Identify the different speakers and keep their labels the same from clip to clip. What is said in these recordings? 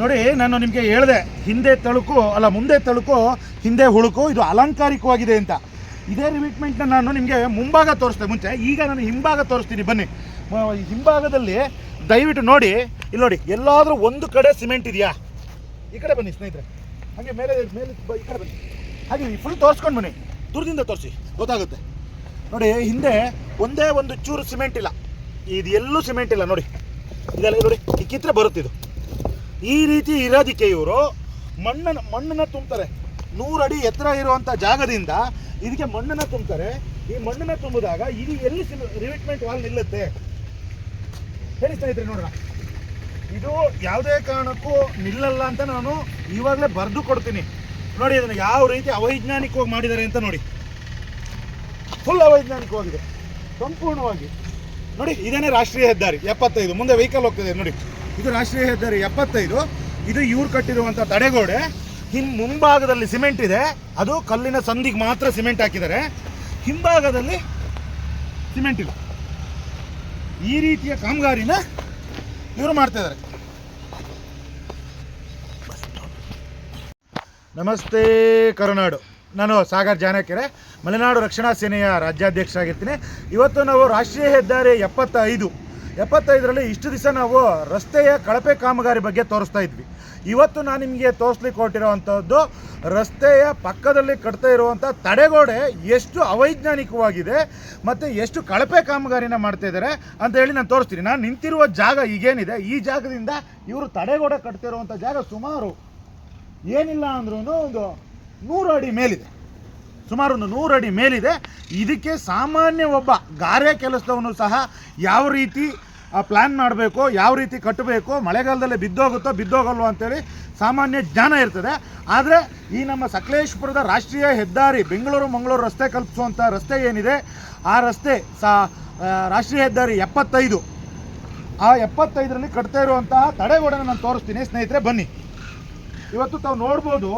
Speaker 1: ನೋಡಿ, ನಾನು ನಿಮಗೆ ಹೇಳಿದೆ, ಹಿಂದೆ ತಳುಕು, ಅಲ್ಲ, ಮುಂದೆ ತಳುಕು, ಹಿಂದೆ ಹುಳುಕು, ಇದು ಅಲಂಕಾರಿಕವಾಗಿದೆ ಅಂತ. ಇದೇ ರಿವಿಟ್ಮೆಂಟ್ನ ನಾನು ನಿಮಗೆ ಮುಂಭಾಗ ತೋರಿಸ್ತೆ ಮುಂಚೆ. ಈಗ ನಾನು ಹಿಂಭಾಗ ತೋರಿಸ್ತೀನಿ, ಬನ್ನಿ. ಹಿಂಭಾಗದಲ್ಲಿ ದಯವಿಟ್ಟು ನೋಡಿ, ಇಲ್ಲಿ ನೋಡಿ, ಎಲ್ಲಾದರೂ ಒಂದು ಕಡೆ ಸಿಮೆಂಟ್ ಇದೆಯಾ? ಈ ಕಡೆ ಬನ್ನಿ, ಸ್ನೇಹಿತರೆ. ಹಾಗೆ ಮೇಲೆ ಮೇಲೆ ಈ ಕಡೆ ಬನ್ನಿ. ಹಾಗೆ ಫುಲ್ ತೋರಿಸ್ಕೊಂಡು ಬನ್ನಿ. ದೂರದಿಂದ ತೋರಿಸಿ, ಗೊತ್ತಾಗುತ್ತೆ. ನೋಡಿ, ಹಿಂದೆ ಒಂದೇ ಒಂದು ಚೂರು ಸಿಮೆಂಟ್ ಇಲ್ಲ. ಇದು ಎಲ್ಲೂ ಸಿಮೆಂಟ್ ಇಲ್ಲ, ನೋಡಿ. ಇದೆಲ್ಲ ನೋಡಿ, ಈ ಕಿತ್ತರೆ ಬರುತ್ತಿದ್ದು ಈ ರೀತಿ ಇರೋದಕ್ಕೆ ಇವರು ಮಣ್ಣನ್ನು ಮಣ್ಣನ್ನು ತುಂಬ್ತಾರೆ. ನೂರು ಅಡಿ ಎತ್ತರ ಇರುವಂಥ ಜಾಗದಿಂದ ಇದಕ್ಕೆ ಮಣ್ಣನ್ನು ತುಂಬ್ತಾರೆ. ಈ ಮಣ್ಣನ್ನು ತುಂಬಿದಾಗ ಇದು ಎಲ್ಲಿ ರಿವಿಟ್ಮೆಂಟ್ ವಾಲ್ ನಿಲ್ಲುತ್ತೆ? ಹೇಳಿ ಸ್ನೇಹಿತರೆ, ನೋಡೋಣ. ಇದು ಯಾವುದೇ ಕಾರಣಕ್ಕೂ ನಿಲ್ಲಲ್ಲ ಅಂತ ನಾನು ಇವಾಗಲೇ ಬರೆದು ಕೊಡ್ತೀನಿ. ನೋಡಿ ಅದನ್ನು ಯಾವ ರೀತಿ ಅವೈಜ್ಞಾನಿಕವಾಗಿ ಮಾಡಿದ್ದಾರೆ ಅಂತ ನೋಡಿ. ಫುಲ್ ಅವೈಜ್ಞಾನಿಕವಾಗಿದೆ. ಸಂಪೂರ್ಣವಾಗಿ. ನೋಡಿ, ಇದೇನೇ ರಾಷ್ಟ್ರೀಯ ಹೆದ್ದಾರಿ. ಎಪ್ಪತ್ತೈದು. ಮುಂದೆ ವೆಹಿಕಲ್ ಹೋಗ್ತದೆ, ನೋಡಿ. ಇದು ರಾಷ್ಟ್ರೀಯ ಹೆದ್ದಾರಿ ಎಪ್ಪತ್ತೈದು. ಇದು ಇವ್ರು ಕಟ್ಟಿರುವಂಥ ತಡೆಗೋಡೆ. ಹಿಂ ಮುಂಭಾಗದಲ್ಲಿ ಸಿಮೆಂಟ್ ಇದೆ. ಅದು ಕಲ್ಲಿನ ಸಂದಿಗೆ ಮಾತ್ರ ಸಿಮೆಂಟ್ ಹಾಕಿದ್ದಾರೆ. ಹಿಂಭಾಗದಲ್ಲಿ ಸಿಮೆಂಟ್ ಇದೆ. ಈ ರೀತಿಯ ಕಾಮಗಾರಿನ ಇವರು ಮಾಡ್ತಾ ಇದ್ದಾರೆ. ನಮಸ್ತೆ ಕರುನಾಡು. ನಾನು ಸಾಗರ್ ಜಾನಕೆರೆ. ಮಲೆನಾಡು ರಕ್ಷಣಾ ಸೇನೆಯ ರಾಜ್ಯಾಧ್ಯಕ್ಷರಾಗಿರ್ತೀನಿ. ಇವತ್ತು ನಾವು ರಾಷ್ಟ್ರೀಯ ಹೆದ್ದಾರಿ ಎಪ್ಪತ್ತೈದು. ಎಪ್ಪತ್ತೈದರಲ್ಲಿ ಇಷ್ಟು ದಿವಸ ನಾವು ರಸ್ತೆಯ ಕಳಪೆ ಕಾಮಗಾರಿ ಬಗ್ಗೆ ತೋರಿಸ್ತಾ ಇದ್ವಿ. ಇವತ್ತು ನಾನು ನಿಮಗೆ ತೋರಿಸ್ಲಿಕ್ಕೆ ಹೊರಟಿರೋವಂಥದ್ದು ರಸ್ತೆಯ ಪಕ್ಕದಲ್ಲಿ ಕಟ್ತಾ ಇರುವಂಥ ತಡೆಗೋಡೆ ಎಷ್ಟು ಅವೈಜ್ಞಾನಿಕವಾಗಿದೆ ಮತ್ತು ಎಷ್ಟು ಕಳಪೆ ಕಾಮಗಾರಿನ ಮಾಡ್ತಾ ಇದ್ದಾರೆ ಅಂತ ಹೇಳಿ ನಾನು ತೋರಿಸ್ತೀನಿ. ನಾನು ನಿಂತಿರುವ ಜಾಗ ಈಗೇನಿದೆ, ಈ ಜಾಗದಿಂದ ಇವರು ತಡೆಗೋಡೆ ಕಟ್ತಿರುವಂಥ ಜಾಗ ಸುಮಾರು ಏನಿಲ್ಲ ಅಂದ್ರೂ ಒಂದು ನೂರು ಅಡಿ ಮೇಲಿದೆ. ಸುಮಾರು ಒಂದು ನೂರು ಅಡಿ ಮೇಲಿದೆ. ಇದಕ್ಕೆ ಸಾಮಾನ್ಯ ಒಬ್ಬ ಗಾರೆ ಕೆಲಸದವನು ಸಹ ಯಾವ ರೀತಿ ಪ್ಲ್ಯಾನ್ ಮಾಡಬೇಕು, ಯಾವ ರೀತಿ ಕಟ್ಟಬೇಕು, ಮಳೆಗಾಲದಲ್ಲಿ ಬಿದ್ದೋಗುತ್ತೋ, ಬಿದ್ದೋಗಲ್ವೋ ಅಂತೇಳಿ ಸಾಮಾನ್ಯ ಜ್ಞಾನ ಇರ್ತದೆ. ಆದರೆ ಈ ನಮ್ಮ ಸಕಲೇಶ್ಪುರದ ರಾಷ್ಟ್ರೀಯ ಹೆದ್ದಾರಿ, ಬೆಂಗಳೂರು ಮಂಗಳೂರು ರಸ್ತೆ ಕಲ್ಪಿಸುವಂಥ ರಸ್ತೆ ಏನಿದೆ, ಆ ರಸ್ತೆ ಸಾ ರಾಷ್ಟ್ರೀಯ ಹೆದ್ದಾರಿ ಎಪ್ಪತ್ತೈದು. ಆ ಎಪ್ಪತ್ತೈದರಲ್ಲಿ ಕಟ್ತಾ ಇರುವಂತಹ ತಡೆಗೋಡೆನ ನಾನು ತೋರಿಸ್ತೀನಿ. ಸ್ನೇಹಿತರೆ, ಬನ್ನಿ. ಇವತ್ತು ತಾವು ನೋಡ್ಬೋದು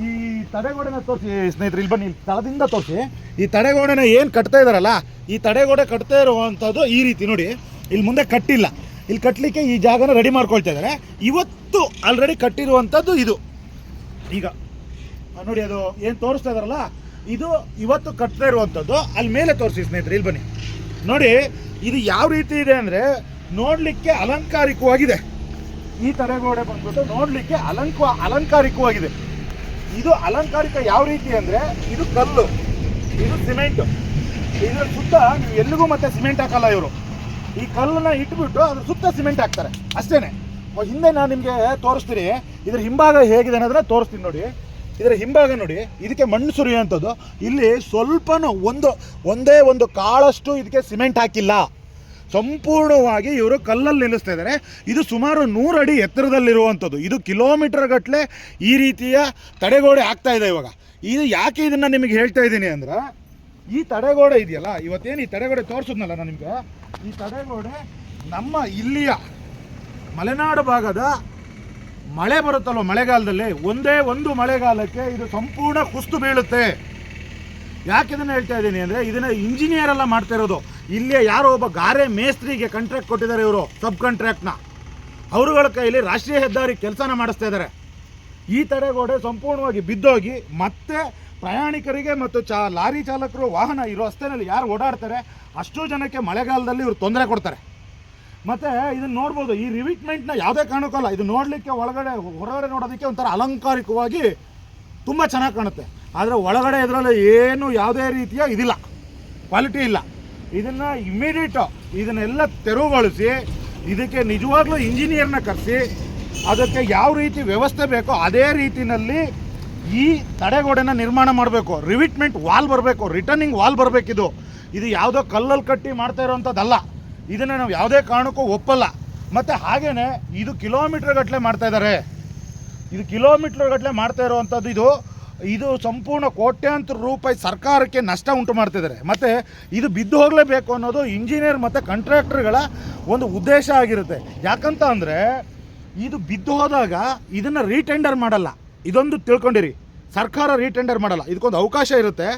Speaker 1: ಈ ತಡೆಗೋಡೆನ ತೋರಿಸಿ, ಸ್ನೇಹಿತರೆ, ಇಲ್ಲಿ ಬನ್ನಿ ತಳದಿಂದ ತೋರಿಸಿ. ಈ ತಡೆಗೋಡೆನ ಏನು ಕಟ್ತಾ ಇದ್ದಾರಲ್ಲ ಈ ತಡೆಗೋಡೆ ಕಟ್ತಾ ಇರುವಂಥದ್ದು ಈ ರೀತಿ ನೋಡಿ. ಇಲ್ಲಿ ಮುಂದೆ ಕಟ್ಟಿಲ್ಲ. ಇಲ್ಲಿ ಕಟ್ಟಲಿಕ್ಕೆ ಈ ಜಾಗನ ರೆಡಿ ಮಾಡ್ಕೊಳ್ತಾ ಇದ್ದಾರೆ ಇವತ್ತು ಆಲ್ರೆಡಿ ಕಟ್ಟಿರುವಂಥದ್ದು ಇದು. ಈಗ ನೋಡಿ ಅದು ಏನು ತೋರಿಸ್ತಾ ಇದಾರಲ್ಲ, ಇದು ಇವತ್ತು ಕಟ್ತಾ ಇರುವಂಥದ್ದು ಅಲ್ಲಿ ಮೇಲೆ ತೋರಿಸಿ, ಸ್ನೇಹಿತರೆ, ಇಲ್ಲಿ ಬನ್ನಿ. ನೋಡಿ, ಇದು ಯಾವ ರೀತಿ ಇದೆ ಅಂದರೆ ನೋಡಲಿಕ್ಕೆ ಅಲಂಕಾರಿಕವಾಗಿದೆ. ಈ ತಡೆಗೋಡೆ ಬಂದ್ಬಿಟ್ಟು ನೋಡಲಿಕ್ಕೆ ಅಲಂಕ, ಅಲಂಕಾರಿಕವಾಗಿದೆ. ಇದು ಅಲಂಕಾರಿಕ ಯಾವ ರೀತಿ ಅಂದರೆ ಇದು ಕಲ್ಲು, ಇದು ಸಿಮೆಂಟ್, ಇದರ ಸುತ್ತ ನೀವು ಎಲ್ಲಿಗೂ ಮತ್ತೆ ಸಿಮೆಂಟ್ ಹಾಕಲ್ಲ ಇವರು. ಈ ಕಲ್ಲನ್ನ ಇಟ್ಬಿಟ್ಟು ಅದ್ರ ಸುತ್ತ ಸಿಮೆಂಟ್ ಹಾಕ್ತಾರೆ. ಅಷ್ಟೇನೆ. ಹಿಂದೆ ನಾನು ನಿಮಗೆ ತೋರಿಸ್ತೀನಿ. ಇದ್ರ ಹಿಂಭಾಗ ಹೇಗಿದೆ ಅನ್ನೋದನ್ನ ತೋರಿಸ್ತೀನಿ ನೋಡಿ. ಇದರ ಹಿಂಭಾಗ ನೋಡಿ. ಇದಕ್ಕೆ ಮಣ್ಣು ಸುರಿಯುವಂಥದ್ದು. ಇಲ್ಲಿ ಸ್ವಲ್ಪನೂ ಒಂದು, ಒಂದೇ ಒಂದು ಕಾಳಷ್ಟು ಇದಕ್ಕೆ ಸಿಮೆಂಟ್ ಹಾಕಿಲ್ಲ. ಸಂಪೂರ್ಣವಾಗಿ ಇವರು ಕಲ್ಲಲ್ಲಿ ನಿಲ್ಲಿಸ್ತಾ ಇದ್ದಾರೆ. ಇದು ಸುಮಾರು ನೂರು ಅಡಿ ಎತ್ತರದಲ್ಲಿರುವಂಥದ್ದು. ಇದು ಕಿಲೋಮೀಟರ್ ಗಟ್ಟಲೆ ಈ ರೀತಿಯ ತಡೆಗೋಡೆ ಆಗ್ತಾ ಇದೆ ಇವಾಗ. ಇದು ಯಾಕೆ ಇದನ್ನು ನಿಮಗೆ ಹೇಳ್ತಾ ಇದ್ದೀನಿ ಅಂದ್ರೆ, ಈ ತಡೆಗೋಡೆ ಇದೆಯಲ್ಲ, ಇವತ್ತೇನು ಈ ತಡೆಗೋಡೆ ತೋರಿಸಿದ್ನಲ್ಲ ನಾನು ನಿಮಗೆ? ಈ ತಡೆಗೋಡೆ ನಮ್ಮ ಇಲ್ಲಿಯ ಮಲೆನಾಡು ಭಾಗದ ಮಳೆ ಬರುತ್ತಲ್ವ ಮಳೆಗಾಲದಲ್ಲಿ, ಒಂದೇ ಒಂದು ಮಳೆಗಾಲಕ್ಕೆ ಇದು ಸಂಪೂರ್ಣ ಕುಸ್ತು ಬೀಳುತ್ತೆ. ಯಾಕೆ ಇದನ್ನು ಹೇಳ್ತಾ ಇದ್ದೀನಿ ಅಂದರೆ, ಇದನ್ನು ಇಂಜಿನಿಯರ್ ಎಲ್ಲ ಮಾಡ್ತಾ ಇರೋದು. ಇಲ್ಲೇ ಯಾರೋ ಒಬ್ಬ ಗಾರೆ ಮೇಸ್ತ್ರಿಗೆ ಕಾಂಟ್ರಾಕ್ಟ್ ಕೊಟ್ಟಿದ್ದಾರೆ ಇವರು ಸಬ್ ಕಾಂಟ್ರಾಕ್ಟ್ನ ಅವರುಗಳ ಕೈಯಲ್ಲಿ ರಾಷ್ಟ್ರೀಯ ಹೆದ್ದಾರಿ ಕೆಲಸನ ಮಾಡಿಸ್ತಾ ಇದ್ದಾರೆ. ಈ ತಡೆಗೋಡೆ ಸಂಪೂರ್ಣವಾಗಿ ಬಿದ್ದೋಗಿ ಮತ್ತೆ ಪ್ರಯಾಣಿಕರಿಗೆ ಮತ್ತು ಚಾ, ಲಾರಿ ಚಾಲಕರು ವಾಹನ ಇರೋ ರಸ್ತೆಯಲ್ಲಿ ಯಾರು ಓಡಾಡ್ತಾರೆ, ಅಷ್ಟು ಜನಕ್ಕೆ ಮಳೆಗಾಲದಲ್ಲಿ ಇವರು ತೊಂದರೆ ಕೊಡ್ತಾರೆ. ಮತ್ತು ಇದನ್ನು ನೋಡ್ಬೋದು, ಈ ರಿವಿಟ್ಮೆಂಟ್ನ ಯಾವುದೇ ಕಾರಣಕ್ಕಲ್ಲ ಇದು ನೋಡಲಿಕ್ಕೆ ಒಳಗಡೆ, ಹೊರಗಡೆ ನೋಡೋದಕ್ಕೆ ಒಂಥರ ಅಲಂಕಾರಿಕವಾಗಿ ತುಂಬ ಚೆನ್ನಾಗಿ ಕಾಣುತ್ತೆ. ಆದರೆ ಒಳಗಡೆ ಇದರಲ್ಲಿ ಏನು ಯಾವುದೇ ರೀತಿಯ ಇದಿಲ್ಲ ಕ್ವಾಲಿಟಿ ಇಲ್ಲ. ಇದನ್ನು ಇಮ್ಮಿಡಿಯೇಟು ಇದನ್ನೆಲ್ಲ ತೆರವುಗೊಳಿಸಿ, ಇದಕ್ಕೆ ನಿಜವಾಗ್ಲೂ ಇಂಜಿನಿಯರ್ನ ಕರೆಸಿ, ಅದಕ್ಕೆ ಯಾವ ರೀತಿ ವ್ಯವಸ್ಥೆ ಬೇಕೋ ಅದೇ ರೀತಿಯಲ್ಲಿ ಈ ತಡೆಗೋಡೆನ ನಿರ್ಮಾಣ ಮಾಡಬೇಕು. ರಿವಿಟ್ಮೆಂಟ್ ವಾಲ್ ಬರಬೇಕು ರಿಟರ್ನಿಂಗ್ ವಾಲ್ ಬರಬೇಕಿದು. ಇದು ಯಾವುದೋ ಕಲ್ಲಲ್ಲಿ ಕಟ್ಟಿ ಮಾಡ್ತಾ ಇರೋವಂಥದ್ದಲ್ಲ ಇದನ್ನು ನಾವು ಯಾವುದೇ ಕಾರಣಕ್ಕೂ ಒಪ್ಪಲ್ಲ. ಮತ್ತು ಹಾಗೆಯೇ ಇದು ಕಿಲೋಮೀಟರ್ ಗಟ್ಟಲೆ ಮಾಡ್ತಾ ಇದ್ದಾರೆ ಇದು ಕಿಲೋಮೀಟರ್ ಗಟ್ಟಲೆ ಮಾಡ್ತಾ ಇರುವಂಥದ್ದು ಇದು ಇದು ಸಂಪೂರ್ಣ ಕೋಟ್ಯಾಂತರ ರೂಪಾಯಿ ಸರ್ಕಾರಕ್ಕೆ ನಷ್ಟ ಉಂಟು ಮಾಡ್ತಿದ್ದಾರೆ. ಮತ್ತು ಇದು ಬಿದ್ದು ಹೋಗಲೇಬೇಕು ಅನ್ನೋದು ಇಂಜಿನಿಯರ್ ಮತ್ತು ಕಾಂಟ್ರಾಕ್ಟರ್ಗಳ ಒಂದು ಉದ್ದೇಶ ಆಗಿರುತ್ತೆ. ಯಾಕಂತ ಅಂದರೆ ಇದು ಬಿದ್ದು ಹೋದಾಗ ಇದನ್ನು ರೀಟೆಂಡರ್ ಮಾಡಲ್ಲ. ಇದೊಂದು ತಿಳ್ಕೊಂಡಿರಿ. ಸರ್ಕಾರ ರೀಟೆಂಡರ್ ಮಾಡಲ್ಲ. ಇದಕ್ಕೊಂದು ಅವಕಾಶ ಇರುತ್ತೆ.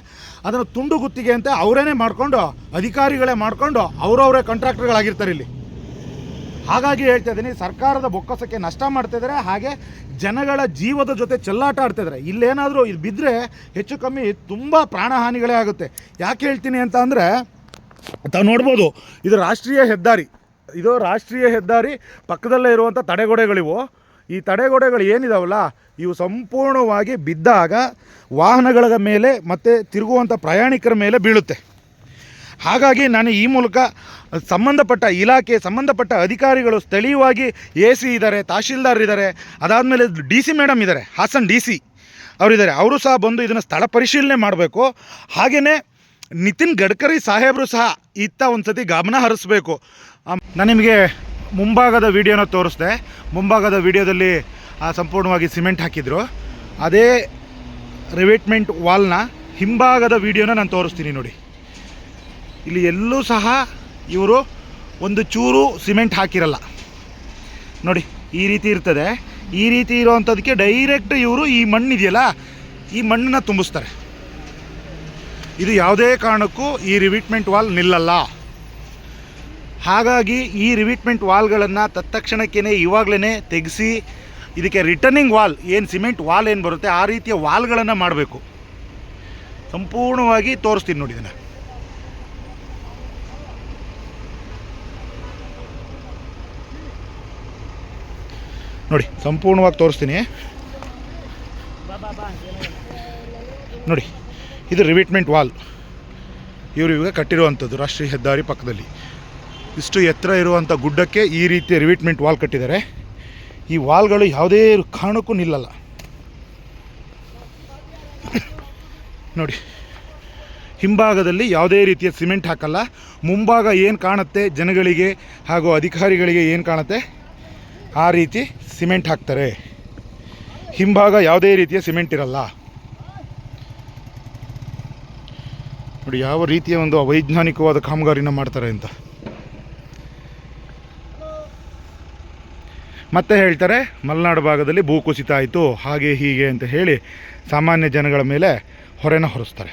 Speaker 1: ಅದನ್ನು ತುಂಡು ಗುತ್ತಿಗೆ ಅಂತ ಅವರೇನೆ ಮಾಡಿಕೊಂಡು, ಅಧಿಕಾರಿಗಳೇ ಮಾಡಿಕೊಂಡು, ಅವರವರೇ ಕಾಂಟ್ರಾಕ್ಟರ್ಗಳಾಗಿರ್ತಾರೆ ಇಲ್ಲಿ. ಹಾಗಾಗಿ ಹೇಳ್ತಾ ಇದ್ದೀನಿ, ಸರ್ಕಾರದ ಬೊಕ್ಕಸಕ್ಕೆ ನಷ್ಟ ಮಾಡ್ತಾ ಇದ್ದಾರೆ, ಹಾಗೆ ಜನಗಳ ಜೀವದ ಜೊತೆ ಚೆಲ್ಲಾಟ ಆಡ್ತಾ ಇದ್ದಾರೆ. ಇಲ್ಲೇನಾದರೂ ಇದು ಬಿದ್ದರೆ ಹೆಚ್ಚು ಕಮ್ಮಿ ತುಂಬ ಪ್ರಾಣಹಾನಿಗಳೇ ಆಗುತ್ತೆ. ಯಾಕೆ ಹೇಳ್ತೀನಿ ಅಂತ ಅಂದರೆ, ತಾವು ನೋಡ್ಬೋದು, ಇದು ರಾಷ್ಟ್ರೀಯ ಹೆದ್ದಾರಿ. ಇದು ರಾಷ್ಟ್ರೀಯ ಹೆದ್ದಾರಿ, ಪಕ್ಕದಲ್ಲೇ ಇರುವಂಥ ತಡೆಗೋಡೆಗಳಿವು. ಈ ತಡೆಗೋಡೆಗಳು ಏನಿದಾವಲ್ಲ, ಇವು ಸಂಪೂರ್ಣವಾಗಿ ಬಿದ್ದಾಗ ವಾಹನಗಳ ಮೇಲೆ ಮತ್ತು ತಿರುಗುವಂಥ ಪ್ರಯಾಣಿಕರ ಮೇಲೆ ಬೀಳುತ್ತೆ. ಹಾಗಾಗಿ ನಾನು ಈ ಮೂಲಕ ಸಂಬಂಧಪಟ್ಟ ಇಲಾಖೆ, ಸಂಬಂಧಪಟ್ಟ ಅಧಿಕಾರಿಗಳು ಸ್ಥಳೀಯವಾಗಿ ಎ ಸಿ ಇದ್ದಾರೆ, ತಹಶೀಲ್ದಾರ್ ಇದ್ದಾರೆ, ಅದಾದಮೇಲೆ ಡಿ ಸಿ ಮೇಡಮ್ ಇದ್ದಾರೆ, ಹಾಸನ್ ಡಿ ಸಿ ಅವರಿದ್ದಾರೆ. ಅವರು ಸಹ ಬಂದು ಇದನ್ನು ಸ್ಥಳ ಪರಿಶೀಲನೆ ಮಾಡಬೇಕು. ಹಾಗೆಯೇ ನಿತಿನ್ ಗಡ್ಕರಿ ಸಾಹೇಬರು ಸಹ ಇತ್ತ ಒಂದು ಸತಿ ಗಮನ ಹರಿಸ್ಬೇಕು. ನಾನು ನಿಮಗೆ ಮುಂಭಾಗದ ವಿಡಿಯೋನ ತೋರಿಸ್ದೆ. ಮುಂಭಾಗದ ವಿಡಿಯೋದಲ್ಲಿ ಸಂಪೂರ್ಣವಾಗಿ ಸಿಮೆಂಟ್ ಹಾಕಿದ್ರು. ಅದೇ ರಿವೇಟ್ಮೆಂಟ್ ವಾಲ್ನ ಹಿಂಭಾಗದ ವಿಡಿಯೋನ ನಾನು ತೋರಿಸ್ತೀನಿ ನೋಡಿ. ಇಲ್ಲಿ ಎಲ್ಲೂ ಸಹ ಇವರು ಒಂದು ಚೂರು ಸಿಮೆಂಟ್ ಹಾಕಿರಲ್ಲ. ನೋಡಿ, ಈ ರೀತಿ ಇರ್ತದೆ. ಈ ರೀತಿ ಇರೋವಂಥದಕ್ಕೆ ಡೈರೆಕ್ಟ್ ಇವರು ಈ ಮಣ್ಣಿದೆಯಲ್ಲ, ಈ ಮಣ್ಣನ್ನ ತುಂಬಿಸ್ತಾರೆ. ಇದು ಯಾವುದೇ ಕಾರಣಕ್ಕೂ ಈ ರಿವಿಟ್ಮೆಂಟ್ ವಾಲ್ ನಿಲ್ಲಲ್ಲ. ಹಾಗಾಗಿ ಈ ರಿವಿಟ್ಮೆಂಟ್ ವಾಲ್ಗಳನ್ನು ತತ್ಕ್ಷಣಕ್ಕೇ ಇವಾಗಲೇ ತೆಗೆಸಿ, ಇದಕ್ಕೆ ರಿಟರ್ನಿಂಗ್ ವಾಲ್ ಏನು ಸಿಮೆಂಟ್ ವಾಲ್ ಏನು ಬರುತ್ತೆ, ಆ ರೀತಿಯ ವಾಲ್ಗಳನ್ನು ಮಾಡಬೇಕು. ಸಂಪೂರ್ಣವಾಗಿ ತೋರಿಸ್ತೀನಿ ನೋಡಿ ನೋಡಿ, ಸಂಪೂರ್ಣವಾಗಿ ತೋರಿಸ್ತೀನಿ. ನೋಡಿ, ಇದು ರಿವಿಟ್ಮೆಂಟ್ ವಾಲ್ ಇವರು ಇವಾಗ ಕಟ್ಟಿರುವಂಥದ್ದು ರಾಷ್ಟ್ರೀಯ ಹೆದ್ದಾರಿ ಪಕ್ಕದಲ್ಲಿ. ಇಷ್ಟು ಎತ್ತರ ಇರುವಂಥ ಗುಡ್ಡಕ್ಕೆ ಈ ರೀತಿಯ ರಿವಿಟ್ಮೆಂಟ್ ವಾಲ್ ಕಟ್ಟಿದ್ದಾರೆ. ಈ ವಾಲ್ಗಳು ಯಾವುದೇ ಕಾರಣಕ್ಕೂ ನಿಲ್ಲಲ್ಲ. ನೋಡಿ, ಹಿಂಭಾಗದಲ್ಲಿ ಯಾವುದೇ ರೀತಿಯ ಸಿಮೆಂಟ್ ಹಾಕಲ್ಲ. ಮುಂಭಾಗ ಏನು ಕಾಣುತ್ತೆ? ಜನಗಳಿಗೆ ಹಾಗೂ ಅಧಿಕಾರಿಗಳಿಗೆ ಏನು ಕಾಣುತ್ತೆ? ಆ ರೀತಿ ಸಿಮೆಂಟ್ ಹಾಕ್ತಾರೆ. ಹಿಂಭಾಗ ಯಾವುದೇ ರೀತಿಯ ಸಿಮೆಂಟ್ ಇರಲ್ಲ. ನೋಡಿ, ಯಾವ ರೀತಿಯ ಒಂದು ಅವೈಜ್ಞಾನಿಕವಾದ ಕಾಮಗಾರಿನ ಮಾಡ್ತಾರೆ ಅಂತ. ಮತ್ತೆ ಹೇಳ್ತಾರೆ, ಮಲೆನಾಡು ಭಾಗದಲ್ಲಿ ಭೂಕುಸಿತ ಆಯಿತು, ಹಾಗೆ ಹೀಗೆ ಅಂತ ಹೇಳಿ ಸಾಮಾನ್ಯ ಜನಗಳ ಮೇಲೆ ಹೊರೆನ ಹೊರಿಸ್ತಾರೆ.